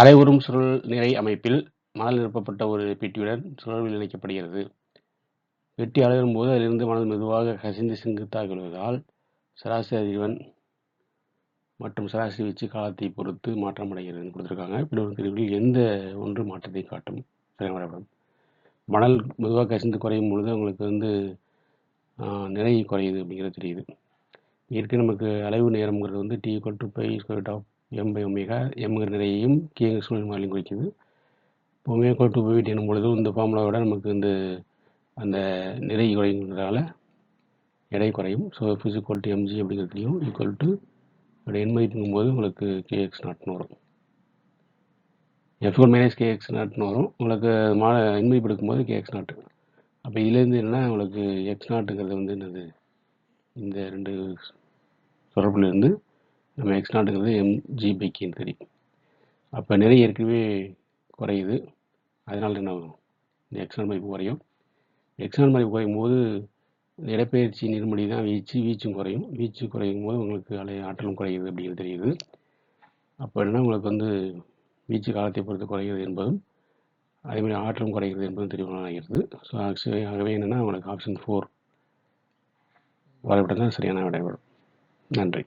அலைவரும் சுழல் நிறை அமைப்பில் மணல் நிரப்பப்பட்ட ஒரு பெட்டியுடன் சுழல்வில் இணைக்கப்படுகிறது. வெட்டி அலையும் போது அதிலிருந்து மணல் மெதுவாக கசிந்து செங்குத்தாக விழுவதால் சராசரி அதிர்வன் மற்றும் சராசரி வீச்சு காலத்தை பொறுத்து மாற்றம் அடைகிறது கொடுத்துருக்காங்க. பின்வரும் பிரிவுகளில் எந்த ஒன்று மாற்றத்தை காட்டும்? சரியான மணல் மெதுவாக கசிந்து குறையும் பொழுது அவங்களுக்கு வந்து நிறை குறையுது அப்படிங்கிறது தெரியுது. ஏற்கனவே நமக்கு அலைவு நேரம்ங்கிறது வந்து T equal to pi square of M by omega எம்ங்கிற நிறையையும் கேங்கிற சூழ்நிலை மாறிலையும் குறிக்குது. ஒமேகா டூ டு பை எனும் பொழுது இந்த ஃபார்முலாவோட நமக்கு வந்து அந்த நிறை குறைங்கிறதால எடை குறையும். So F is equal to MG அப்படிங்கிறதுலையும் equal to அதோட எண் மதிப்புங்கும் போது உங்களுக்கு கேஎக்ஸ் நாட்னு வரும். எஃப் ஒன் மைனஸ் கேஎக்ஸ் நாட்னு வரும். உங்களுக்கு மா எண் மதிப்பு எடுக்கும்போது கேஎக்ஸ் நாட்டு. அப்போ இதுலேருந்து என்னன்னா உங்களுக்கு எக்ஸ் நாட்டுங்கிறது வந்து என்னது இந்த ரெண்டு தொடர்புலேருந்து நம்ம எக்ஸ் நாட்டுங்கிறது எம்ஜி பை தெரியும். அப்போ நிறை ஏற்கனவே குறையுது. அதனால் என்ன ஆகும்? இந்த எக்ஸ் மதிப்பு குறையும். எக்ஸ் மதிப்பு குறையும் போது இடப்பெயர்ச்சி நிர்மடி தான் வீச்சு வீச்சும் குறையும். வீச்சு குறையும் போது உங்களுக்கு அலை ஆற்றலும் குறையுது அப்படிங்கிறது தெரியுது. அப்போ என்னன்னா உங்களுக்கு வந்து வீச்சு காலத்தை பொறுத்து குறைகிறது என்பதும் அதேமாதிரி ஆற்றலும் குறைகிறது என்பதும் தெளிவாகிறது. ஸோ ஆக்சுவலி ஆகவே என்னென்னா உங்களுக்கு ஆப்ஷன் ஃபோர் வரைபடம் தான் சரியான விடைபெறும் நன்றி.